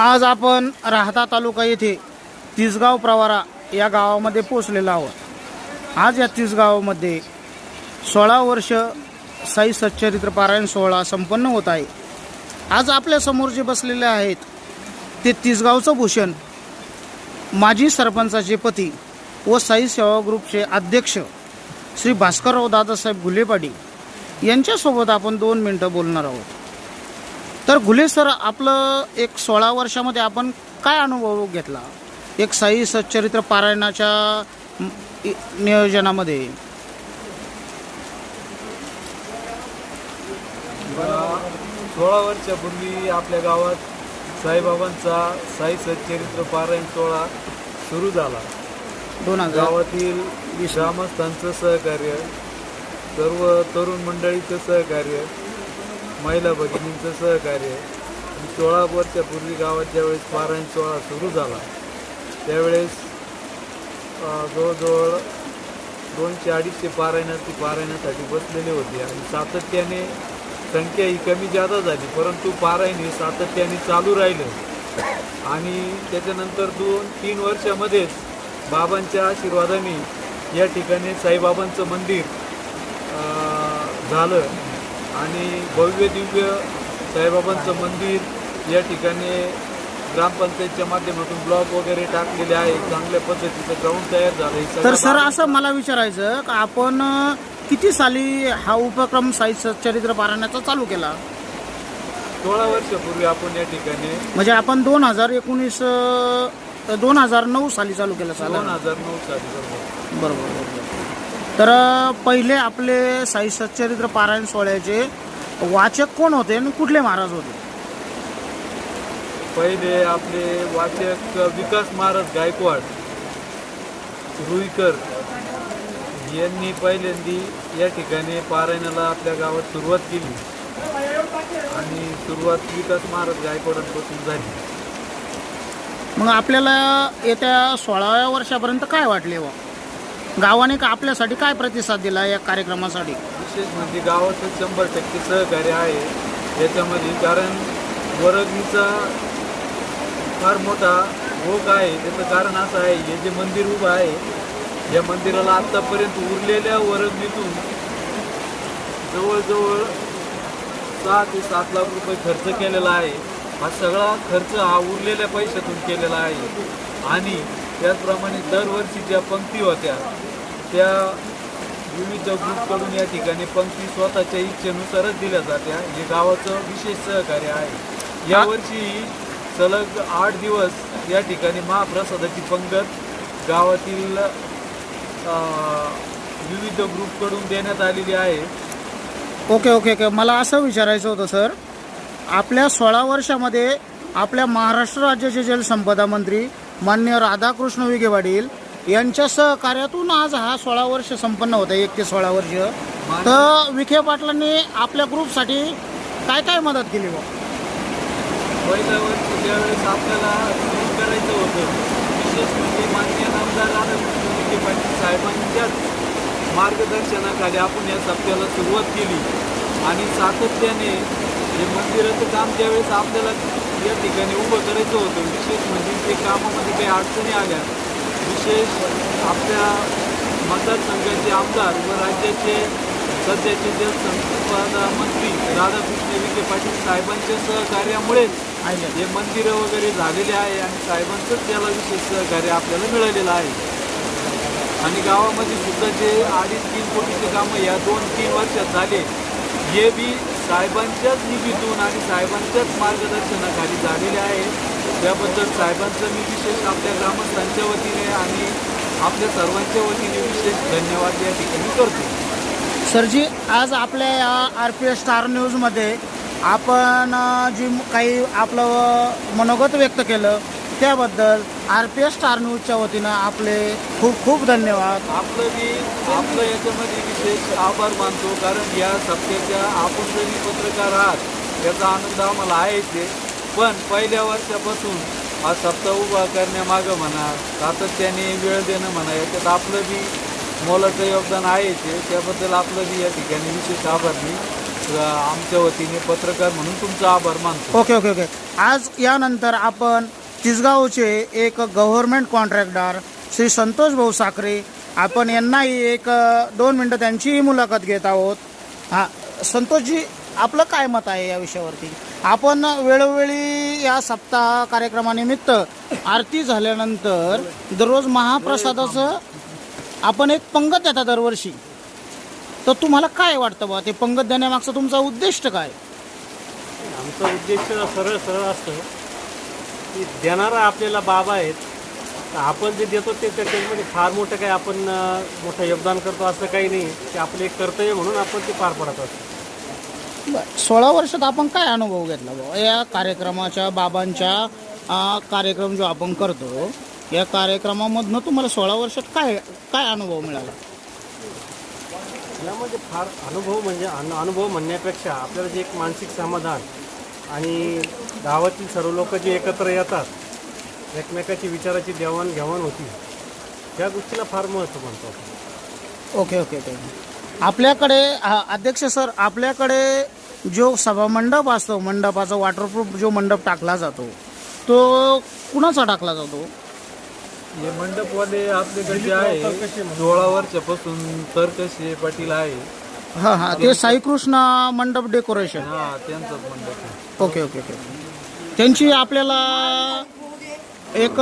आज आपण राहता तालुका येथे तिसगाव प्रवारा या गावामध्ये पोचलेलो आहोत. आज या तिसगावामध्ये सोळा वर्ष साई सच्चरित्र पारायण सोहळा संपन्न होत आहे. आज आपल्यासमोर जे बसलेले आहेत ते तिसगावचं भूषण माजी सरपंचाचे पती व साई सेवा ग्रुपचे अध्यक्ष श्री भास्करराव दादासाहेब गुलेपाडी यांच्यासोबत आपण दोन मिनटं बोलणार आहोत. तर घुले सर आपलं एक सोळा वर्षामध्ये आपण काय अनुभव घेतला? एक साई सच्चरित्र पारायणाच्या नियोजनामध्ये. सोळा वर्षापूर्वी आपल्या गावात साईबाबांचा साई सच्चरित्र पारायण सोहळा सुरू झाला. दोन गावातील ग्रामस्थांचं सहकार्य सर्व तरुण मंडळीचं सहकार्य महिला भगिनींचं सहकार्य आणि सोळा वर्षापूर्वी गावात ज्यावेळेस पारायण सोहळा सुरू झाला त्यावेळेस जवळजवळ दोनशे अडीचशे पारायणार्थी पारायणासाठी बसलेले होते. आणि सातत्याने संख्या ही कमी जादा झाली परंतु पारायण हे सातत्याने चालू राहिलं. आणि त्याच्यानंतर दोन तीन वर्षामध्येच बाबांच्या आशीर्वादाने या ठिकाणी साईबाबांचं मंदिर झालं. आणि भव्य दिव्य साईबाबांचं मंदिर या ठिकाणी ग्रामपंचायतच्या माध्यमातून ब्लॉक वगैरे टाकलेले आहे. चांगल्या पद्धतीचं ग्राउंड तयार झालं तर सर असं मला विचारायचं का आपण किती साली हा उपक्रम साई सच्चरित्र पारायणाचा चालू केला? सोळा वर्षापूर्वी आपण या ठिकाणी म्हणजे आपण दोन हजार एकोणीस दोन हजार नऊ साली चालू केलं दोन हजार नऊ साली बरोबर. तर पहिले आपले साई सच्चरित्र पारायण सोहळ्याचे वाचक कोण होते आणि कुठले महाराज होते? पहिले आपले वाचक विकास महाराज गायकवाड रुईकर यांनी पहिल्यांदी या ठिकाणी पारायणाला आपल्या गावात सुरुवात केली. आणि सुरुवात विकास महाराज गायकवाडांपासून झाली. मग आपल्याला येत्या सोळाव्या वर्षापर्यंत काय वाटले व गावाने का आपल्यासाठी काय प्रतिसाद दिला या कार्यक्रमासाठी? विशेष म्हणजे गावाचं शंभर टक्के सहकार्य आहे. याच्यामध्ये कारण वरगणीचा फार मोठा भोग आहे. त्याचं कारण असं आहे हे जे मंदिर उभं आहे या मंदिराला आत्तापर्यंत उरलेल्या वरगणीतून जवळजवळ सहा ते सात लाख रुपये खर्च केलेला आहे. हा सगळा खर्च हा उरलेल्या पैशातून केलेला आहे. आणि त्याचप्रमाणे दरवर्षी ज्या पंक्ती होत्या त्या विविध ग्रुपकडून या ठिकाणी पंक्ती स्वतःच्या इच्छेनुसारच दिल्या जात्या. हे गावाचं विशेष सहकार्य आहे. यावर्षी सलग आठ दिवस या ठिकाणी महाप्रसादाची पंगत गावातील विविध ग्रुपकडून देण्यात आलेली आहे. Okay okay okay. मला असं विचारायचं होतं सर. आपल्या सोळा वर्षामध्ये आपल्या महाराष्ट्र राज्याचे जलसंपदा मंत्री मान्य राधाकृष्ण विखे पाटील यांच्या सहकार्यातून आज हा सोळा वर्ष संपन्न होत आहे एक ते सोळा वर्ष. तर विखे पाटलांनी आपल्या ग्रुपसाठी काय काय मदत केली बा पहिल्या वर्षी ज्यावेळेस आपल्याला सुरू करायचं होतं विशेष म्हणजे माननीय नामदार राधाकृष्ण विखे पाटील साहेबांच्याच मार्गदर्शनाखाली आपण या सप्त्याला सुरुवात केली. आणि सातत्याने हे मंदिराचं काम ज्यावेळेस आपल्याला या ठिकाणी उभं करायचं होतं. विशेष म्हणजे ते कामामध्ये काही अडचणी आल्या. विशेष आपल्या मतदारसंघाचे आमदार व राज्याचे सध्याचे जलसंपदा मंत्री राधाकृष्ण विखे पाटील साहेबांच्या सहकार्यामुळेच हे मंदिरं वगैरे झालेले आहे आणि साहेबांचंच त्याला विशेष सहकार्य आपल्याला मिळालेलं आहे. आणि गावामध्ये सुद्धा जे अडीच तीन कोटीचे कामं या दोन तीन वर्षात झाले हे बी साहेबांच्याच निधीतून आणि साहेबांच्याच मार्गदर्शनाखाली झालेले आहे. त्याबद्दल साहेबांचं मी विशेष आपल्या ग्रामस्थांच्या वतीने आणि आपल्या सर्वांच्या वतीने विशेष धन्यवाद या ठिकाणी करतो. सरजी आज आपल्या या आर पी एस स्टार न्यूजमध्ये आपण जी काही आपलं मनोगत व्यक्त केलं त्याबद्दल आर पी एस स्टार न्यूजच्या वतीनं आपले खूप खूप धन्यवाद. आपलं बी आपलं याच्यामध्ये विशेष आभार मानतो कारण या सप्त्याच्या आपण जरी पत्रकार आहात याचा आनंद आम्हाला आहे ते पण पहिल्या वर्षापासून हा सप्ताह उभा करण्यामागं म्हणा सातत्याने वेळ देणं म्हणा याच्यात आपलं बी मोलाचं योगदान आहे ते त्याबद्दल आपलं बी या ठिकाणी विशेष आभार मी आमच्या वतीने पत्रकार म्हणून तुमचा आभार मानतो. Okay okay okay. आज यानंतर आपण तिसगावचे एक गव्हर्नमेंट कॉन्ट्रॅक्टर श्री संतोष भाऊ साखरे आपण यांनाही एक दोन मिनटं त्यांचीही मुलाखत घेत आहोत. हां संतोषजी आपलं काय मत आहे या विषयावरती? आपण वेळोवेळी या सप्ताह कार्यक्रमानिमित्त आरती झाल्यानंतर दररोज महाप्रसादाचं आपण एक पंगत देता दरवर्षी. तर तुम्हाला काय वाटतं बा ते पंगत देण्यामागचं तुमचा उद्दिष्ट काय? आमचा उद्देश सरळ सरळ असतं की देणारा आपल्याला बाबा आहेत तर आपण जे देतो ते त्याच्यामध्ये फार मोठं काही आपण अं, मोठं योगदान करतो असं काही नाही. ते आपलं एक कर्तव्य म्हणून आपण ते पार पडत असतो. बरं. सोळा वर्षात आपण काय अनुभव घेतला बाबा या कार्यक्रमाच्या बाबांच्या आ, कार्यक्रम जो आपण करतो या कार्यक्रमामधनं तुम्हाला सोळा वर्षात काय काय अनुभव मिळाला? यामध्ये फार अनुभव म्हणजे अनु अनुभव म्हणण्यापेक्षा आपल्याला जे एक मानसिक समाधान आणि गावातील सर्व लोक जे एकत्र येतात एकमेकाची विचाराची देवाणघेवाण होती त्या गोष्टीला फार महत्त्व म्हणतो आपण. Okay okay okay. आपल्याकडे अध्यक्ष सर आपल्याकडे जो सभामंडप असतो मंडपाचा वॉटरप्रूफ जो मंडप टाकला जातो तो कुणाचा टाकला जातो? हे मंडपवाले आपल्याकडे जे आहे सोळा वर्षापासून तरकशे पाटील आहे. हां हां ते साईकृष्ण मंडप डेकोरेशन. हा त्यांचाच मंडप आहे. Okay okay okay. त्यांची आपल्याला एक